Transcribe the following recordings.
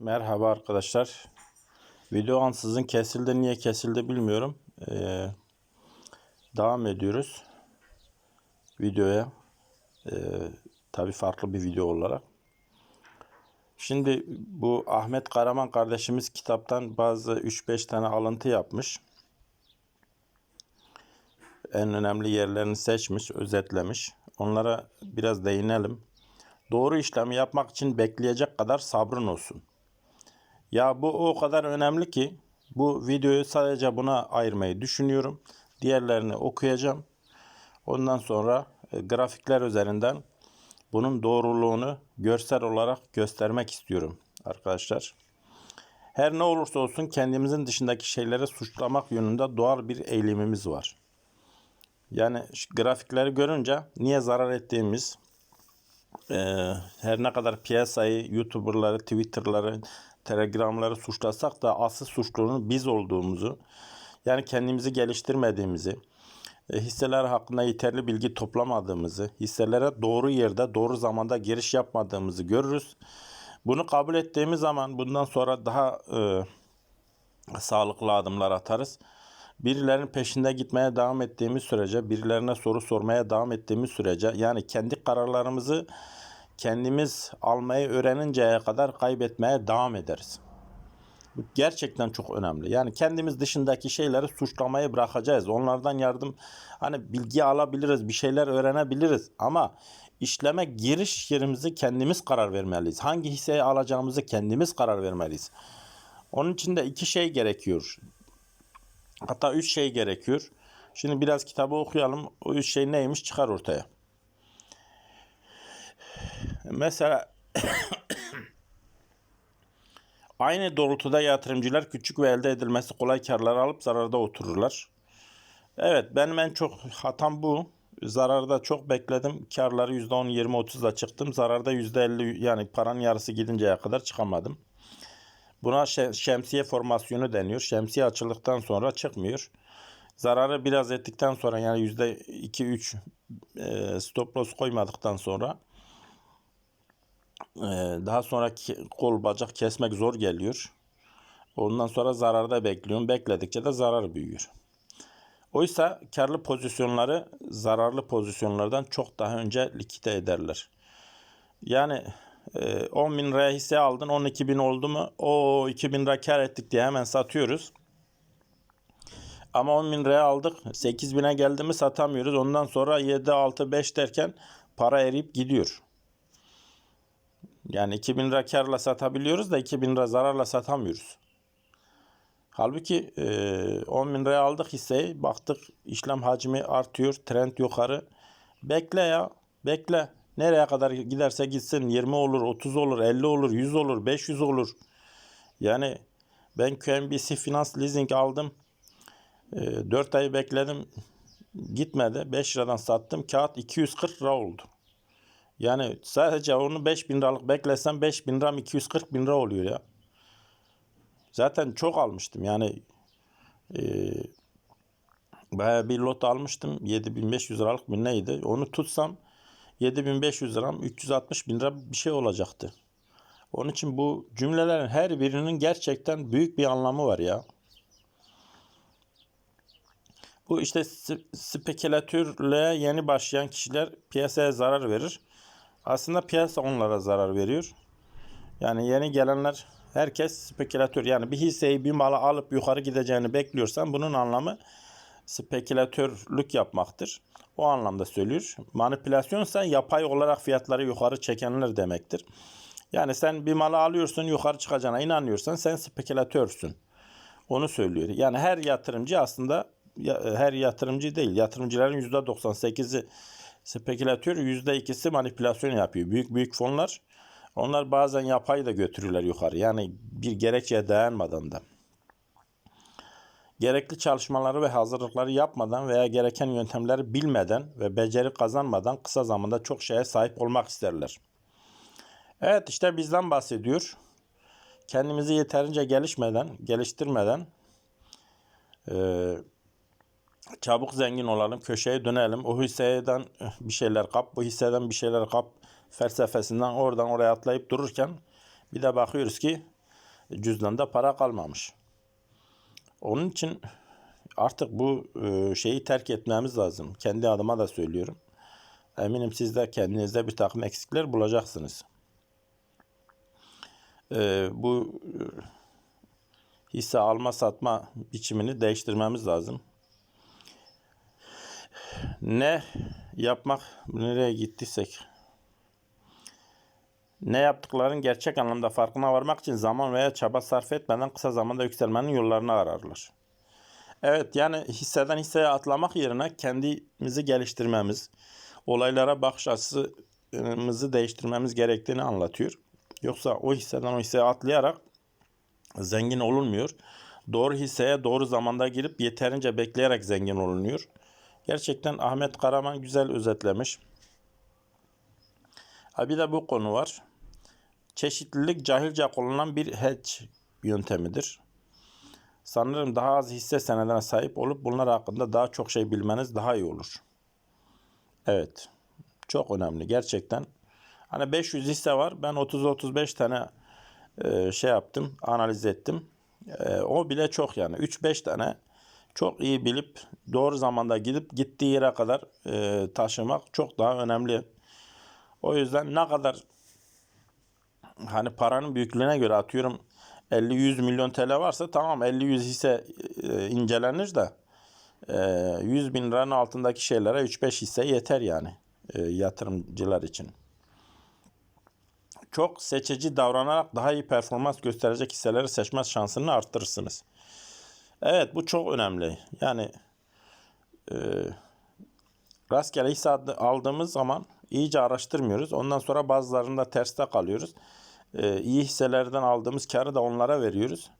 Merhaba arkadaşlar. Video ansızın kesildi. Niye kesildi bilmiyorum. Ee, devam ediyoruz. Videoya. Ee, Tabi farklı bir video olarak. Şimdi bu Ahmet Karaman kardeşimiz kitaptan bazı 3-5 tane alıntı yapmış. En önemli yerlerini seçmiş, özetlemiş. Onlara biraz değinelim. Doğru işlemi yapmak için bekleyecek kadar sabrın olsun. Ya bu o kadar önemli ki bu videoyu sadece buna ayırmayı düşünüyorum. Diğerlerini okuyacağım. Ondan sonra e, grafikler üzerinden bunun doğruluğunu görsel olarak göstermek istiyorum arkadaşlar. Her ne olursa olsun kendimizin dışındaki şeyleri suçlamak yönünde doğal bir eğilimimiz var. Yani grafikleri görünce niye zarar ettiğimiz, e, her ne kadar piyasayı, YouTuber'ları, Twitter'ları, Telegram'ları suçlasak da asıl suçlunun biz olduğumuzu, yani kendimizi geliştirmediğimizi, e, hisseler hakkında yeterli bilgi toplamadığımızı, hisselere doğru yerde, doğru zamanda giriş yapmadığımızı görürüz. Bunu kabul ettiğimiz zaman bundan sonra daha e, sağlıklı adımlar atarız. Birilerinin peşinde gitmeye devam ettiğimiz sürece, birilerine soru sormaya devam ettiğimiz sürece, yani kendi kararlarımızı kendimiz almayı öğreninceye kadar kaybetmeye devam ederiz. Bu gerçekten çok önemli. Yani kendimiz dışındaki şeyleri suçlamayı bırakacağız. Onlardan yardım hani bilgi alabiliriz, bir şeyler öğrenebiliriz ama işleme giriş yerimizi kendimiz karar vermeliyiz. Hangi hisseyi alacağımızı kendimiz karar vermeliyiz. Onun için de iki şey gerekiyor. Hatta üç şey gerekiyor. Şimdi biraz kitabı okuyalım. O üç şey neymiş çıkar ortaya. Mesela aynı doğrultuda yatırımcılar küçük ve elde edilmesi kolay karlar alıp zararda otururlar. Evet benim en çok hatam bu. Zararda çok bekledim. Karları %10, 20, 30'da çıktım. Zararda %50 yani paranın yarısı gidinceye kadar çıkamadım. Buna şe- şemsiye formasyonu deniyor. Şemsiye açıldıktan sonra çıkmıyor. Zararı biraz ettikten sonra yani %2-3 e, stop loss koymadıktan sonra daha sonra kol bacak kesmek zor geliyor. Ondan sonra zararda bekliyorum. Bekledikçe de zarar büyüyor. Oysa karlı pozisyonları zararlı pozisyonlardan çok daha önce likite ederler. Yani e, 10 bin liraya hisse aldın 12 bin oldu mu o 2 bin lira kar ettik diye hemen satıyoruz. Ama 10 bin liraya aldık 8 bine geldi mi satamıyoruz. Ondan sonra 7, 6, 5 derken para eriyip gidiyor. Yani 2000 lira karla satabiliyoruz da 2000 lira zararla satamıyoruz. Halbuki e, 10 bin liraya aldık hisseyi. Baktık işlem hacmi artıyor. Trend yukarı. Bekle ya. Bekle. Nereye kadar giderse gitsin. 20 olur, 30 olur, 50 olur, 100 olur, 500 olur. Yani ben QNBC Finans Leasing aldım. E, 4 ay bekledim. Gitmedi. 5 liradan sattım. Kağıt 240 lira oldu. Yani sadece onu 5000 liralık beklesem 5000 liram 240 bin lira oluyor ya. Zaten çok almıştım yani e, bayağı bir lot almıştım 7500 liralık bir neydi onu tutsam 7500 liram 360 bin lira bir şey olacaktı. Onun için bu cümlelerin her birinin gerçekten büyük bir anlamı var ya. Bu işte spe- spekülatörle yeni başlayan kişiler piyasaya zarar verir. Aslında piyasa onlara zarar veriyor. Yani yeni gelenler herkes spekülatör. Yani bir hisseyi bir mala alıp yukarı gideceğini bekliyorsan bunun anlamı spekülatörlük yapmaktır. O anlamda söylüyor. Manipülasyonsa yapay olarak fiyatları yukarı çekenler demektir. Yani sen bir malı alıyorsun yukarı çıkacağına inanıyorsan sen spekülatörsün. Onu söylüyor. Yani her yatırımcı aslında her yatırımcı değil. Yatırımcıların %98'i spekülatör, %2'si manipülasyon yapıyor. Büyük büyük fonlar onlar bazen yapay da götürürler yukarı. Yani bir gerekçeye dayanmadan da. Gerekli çalışmaları ve hazırlıkları yapmadan veya gereken yöntemleri bilmeden ve beceri kazanmadan kısa zamanda çok şeye sahip olmak isterler. Evet işte bizden bahsediyor. Kendimizi yeterince gelişmeden, geliştirmeden eee, çabuk zengin olalım, köşeye dönelim. O hisseden bir şeyler kap, bu hisseden bir şeyler kap felsefesinden oradan oraya atlayıp dururken bir de bakıyoruz ki cüzdanda para kalmamış. Onun için artık bu e, şeyi terk etmemiz lazım. Kendi adıma da söylüyorum. Eminim siz de kendinizde bir takım eksikler bulacaksınız. E, bu hisse alma satma biçimini değiştirmemiz lazım. Ne yapmak, nereye gittiysek ne yaptıkların gerçek anlamda farkına varmak için zaman veya çaba sarf etmeden kısa zamanda yükselmenin yollarını ararlar. Evet yani hisseden hisseye atlamak yerine kendimizi geliştirmemiz, olaylara bakış açımızı değiştirmemiz gerektiğini anlatıyor. Yoksa o hisseden o hisseye atlayarak zengin olunmuyor. Doğru hisseye doğru zamanda girip yeterince bekleyerek zengin olunuyor. Gerçekten Ahmet Karaman güzel özetlemiş. Ha bir de bu konu var. Çeşitlilik cahilce kullanılan bir hedge yöntemidir. Sanırım daha az hisse senedine sahip olup bunlar hakkında daha çok şey bilmeniz daha iyi olur. Evet. Çok önemli gerçekten. Hani 500 hisse var. Ben 30-35 tane e, şey yaptım, analiz ettim. E, o bile çok yani. 3-5 tane çok iyi bilip doğru zamanda gidip gittiği yere kadar e, taşımak çok daha önemli. O yüzden ne kadar hani paranın büyüklüğüne göre atıyorum 50-100 milyon TL varsa tamam 50-100 hisse e, incelenir de e, 100 bin liranın altındaki şeylere 3-5 hisse yeter yani e, yatırımcılar için. Çok seçici davranarak daha iyi performans gösterecek hisseleri seçme şansını arttırırsınız. Evet bu çok önemli. Yani e, rastgele hisse aldığımız zaman iyice araştırmıyoruz. Ondan sonra bazılarında terste kalıyoruz. E, iyi hisselerden aldığımız karı da onlara veriyoruz.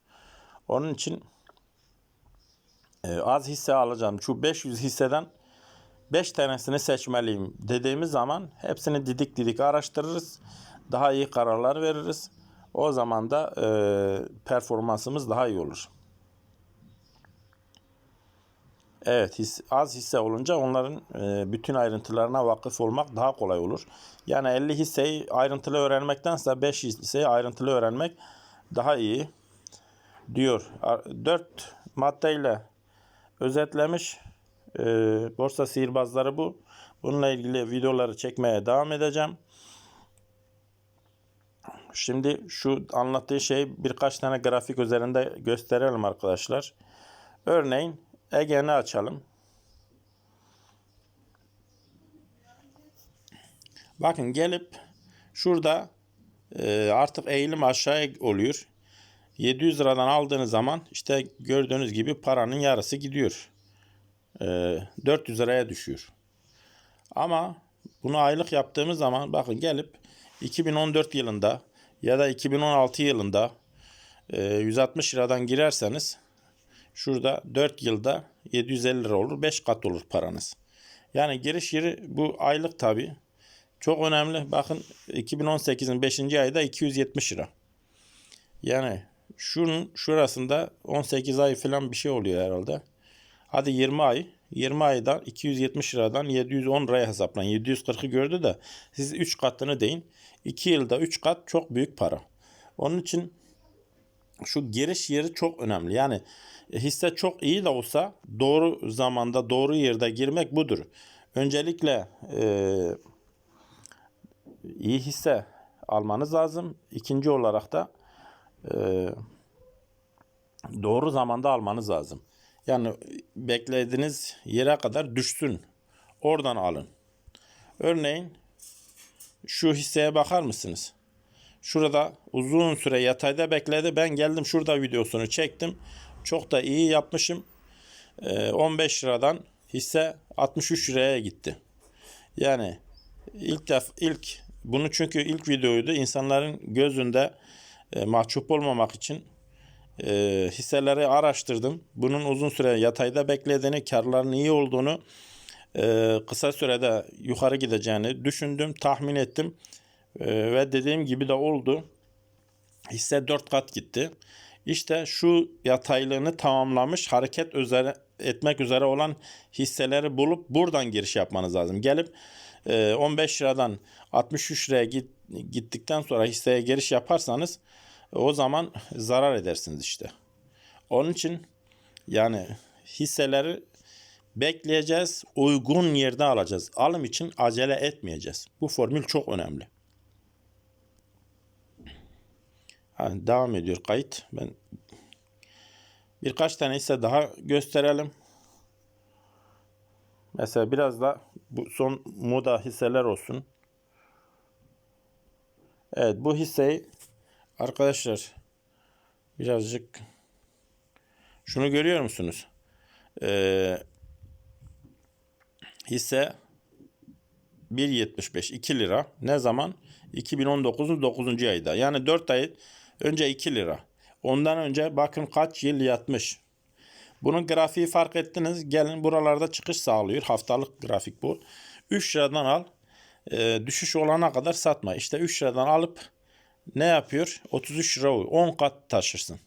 Onun için e, az hisse alacağım. Şu 500 hisseden 5 tanesini seçmeliyim dediğimiz zaman hepsini didik didik araştırırız. Daha iyi kararlar veririz. O zaman da e, performansımız daha iyi olur. Evet, his, az hisse olunca onların e, bütün ayrıntılarına vakıf olmak daha kolay olur. Yani 50 hisseyi ayrıntılı öğrenmektense 5 hisseyi ayrıntılı öğrenmek daha iyi diyor. 4 maddeyle özetlemiş. E, borsa sihirbazları bu. Bununla ilgili videoları çekmeye devam edeceğim. Şimdi şu anlattığı şey birkaç tane grafik üzerinde gösterelim arkadaşlar. Örneğin Ege'ni açalım. Bakın gelip şurada e, artık eğilim aşağıya oluyor. 700 liradan aldığınız zaman işte gördüğünüz gibi paranın yarısı gidiyor. E, 400 liraya düşüyor. Ama bunu aylık yaptığımız zaman bakın gelip 2014 yılında ya da 2016 yılında e, 160 liradan girerseniz Şurada 4 yılda 750 lira olur. 5 kat olur paranız. Yani giriş yeri bu aylık tabi. Çok önemli. Bakın 2018'in 5. ayda 270 lira. Yani şunun şurasında 18 ay falan bir şey oluyor herhalde. Hadi 20 ay. 20 ayda 270 liradan 710 liraya hesaplayın. 740'ı gördü de siz 3 katını deyin. 2 yılda 3 kat çok büyük para. Onun için şu giriş yeri çok önemli. Yani hisse çok iyi de olsa doğru zamanda doğru yerde girmek budur. Öncelikle e, iyi hisse almanız lazım. İkinci olarak da e, doğru zamanda almanız lazım. Yani beklediğiniz yere kadar düşsün. Oradan alın. Örneğin şu hisseye bakar mısınız? Şurada uzun süre yatayda bekledi. Ben geldim şurada videosunu çektim. Çok da iyi yapmışım. 15 ee, liradan hisse 63 liraya gitti. Yani ilk def ilk bunu çünkü ilk videoydu. İnsanların gözünde e, mahcup olmamak için e, hisseleri araştırdım. Bunun uzun süre yatayda beklediğini, karların iyi olduğunu, e, kısa sürede yukarı gideceğini düşündüm, tahmin ettim. E, ve dediğim gibi de oldu. Hisse 4 kat gitti. İşte şu yataylığını tamamlamış hareket üzere etmek üzere olan hisseleri bulup buradan giriş yapmanız lazım. Gelip 15 e, liradan 63 liraya git, gittikten sonra hisseye giriş yaparsanız o zaman zarar edersiniz işte. Onun için yani hisseleri bekleyeceğiz, uygun yerde alacağız. Alım için acele etmeyeceğiz. Bu formül çok önemli. Devam ediyor kayıt. Ben birkaç tane hisse daha gösterelim. Mesela biraz da bu son moda hisseler olsun. Evet bu hisseyi arkadaşlar birazcık şunu görüyor musunuz? Ee, hisse 1.75 2 lira. Ne zaman? 2019'un 9. ayda. Yani 4 ay önce 2 lira. Ondan önce bakın kaç yıl yatmış. Bunun grafiği fark ettiniz. Gelin buralarda çıkış sağlıyor. Haftalık grafik bu. 3 liradan al. e, düşüş olana kadar satma. İşte 3 liradan alıp ne yapıyor? 33 lira oluyor. 10 kat taşırsın.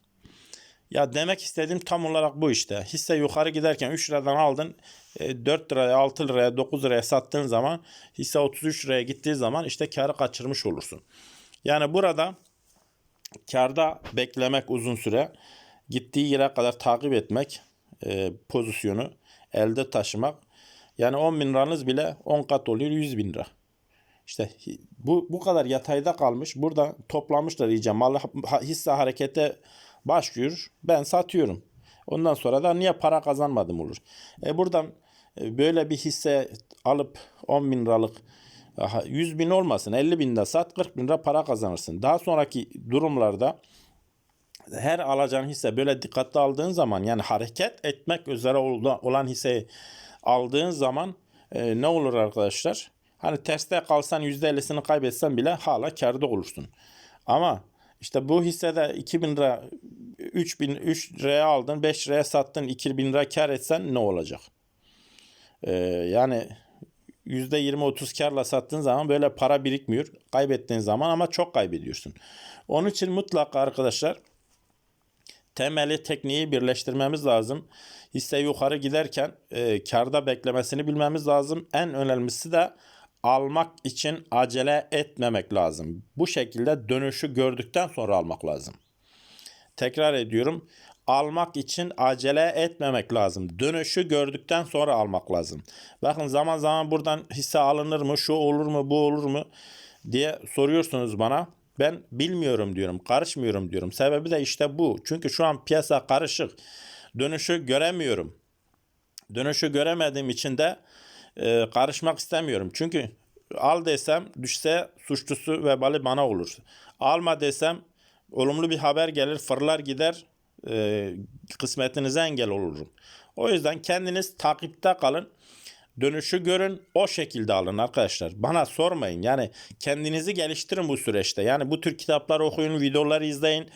Ya demek istediğim tam olarak bu işte. Hisse yukarı giderken 3 liradan aldın. e, 4 liraya, 6 liraya, 9 liraya sattığın zaman hisse 33 liraya gittiği zaman işte karı kaçırmış olursun. Yani burada karda beklemek uzun süre, gittiği yere kadar takip etmek, e, pozisyonu elde taşımak. Yani 10 bin liranız bile 10 kat oluyor 100 bin lira. İşte bu, bu kadar yatayda kalmış. Burada toplamışlar iyice. Mal hisse harekete başlıyor. Ben satıyorum. Ondan sonra da niye para kazanmadım olur. E buradan e, böyle bir hisse alıp 10 bin liralık 100 bin olmasın 50 bin de sat 40 bin lira para kazanırsın. Daha sonraki durumlarda her alacağın hisse böyle dikkatli aldığın zaman yani hareket etmek üzere ol- olan hisseyi aldığın zaman e, ne olur arkadaşlar? Hani terste kalsan %50'sini kaybetsen bile hala karda olursun. Ama işte bu hissede 2000 lira 3000 3 liraya aldın 5 liraya sattın 2000 lira kar etsen ne olacak? E, yani %20-30 karla sattığın zaman böyle para birikmiyor. Kaybettiğin zaman ama çok kaybediyorsun. Onun için mutlaka arkadaşlar temeli tekniği birleştirmemiz lazım. Hisse yukarı giderken e, karda beklemesini bilmemiz lazım. En önemlisi de almak için acele etmemek lazım. Bu şekilde dönüşü gördükten sonra almak lazım. Tekrar ediyorum. Almak için acele etmemek lazım. Dönüşü gördükten sonra almak lazım. Bakın zaman zaman buradan hisse alınır mı, şu olur mu, bu olur mu diye soruyorsunuz bana. Ben bilmiyorum diyorum, karışmıyorum diyorum. Sebebi de işte bu. Çünkü şu an piyasa karışık. Dönüşü göremiyorum. Dönüşü göremediğim için de e, karışmak istemiyorum. Çünkü al desem düşse suçlusu vebali bana olur. Alma desem olumlu bir haber gelir fırlar gider e, kısmetinize engel olurum. O yüzden kendiniz takipte kalın. Dönüşü görün o şekilde alın arkadaşlar. Bana sormayın yani kendinizi geliştirin bu süreçte. Yani bu tür kitapları okuyun, videoları izleyin.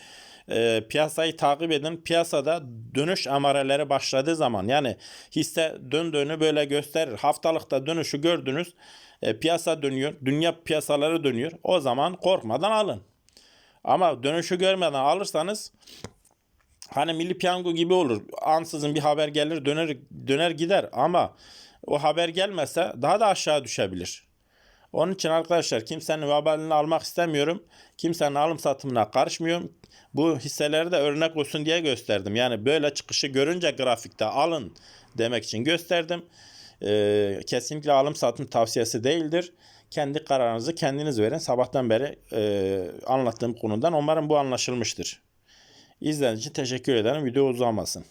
e, piyasayı takip edin. Piyasada dönüş amareleri başladığı zaman yani hisse döndüğünü böyle gösterir. Haftalıkta dönüşü gördünüz. E, piyasa dönüyor. Dünya piyasaları dönüyor. O zaman korkmadan alın. Ama dönüşü görmeden alırsanız hani milli piyango gibi olur. Ansızın bir haber gelir döner döner gider ama o haber gelmese daha da aşağı düşebilir. Onun için arkadaşlar kimsenin vebalini almak istemiyorum. Kimsenin alım satımına karışmıyorum. Bu hisseleri de örnek olsun diye gösterdim. Yani böyle çıkışı görünce grafikte alın demek için gösterdim. Ee, kesinlikle alım satım tavsiyesi değildir. Kendi kararınızı kendiniz verin. Sabahtan beri e, anlattığım konudan umarım bu anlaşılmıştır. İzlediğiniz için teşekkür ederim. Video uzamasın.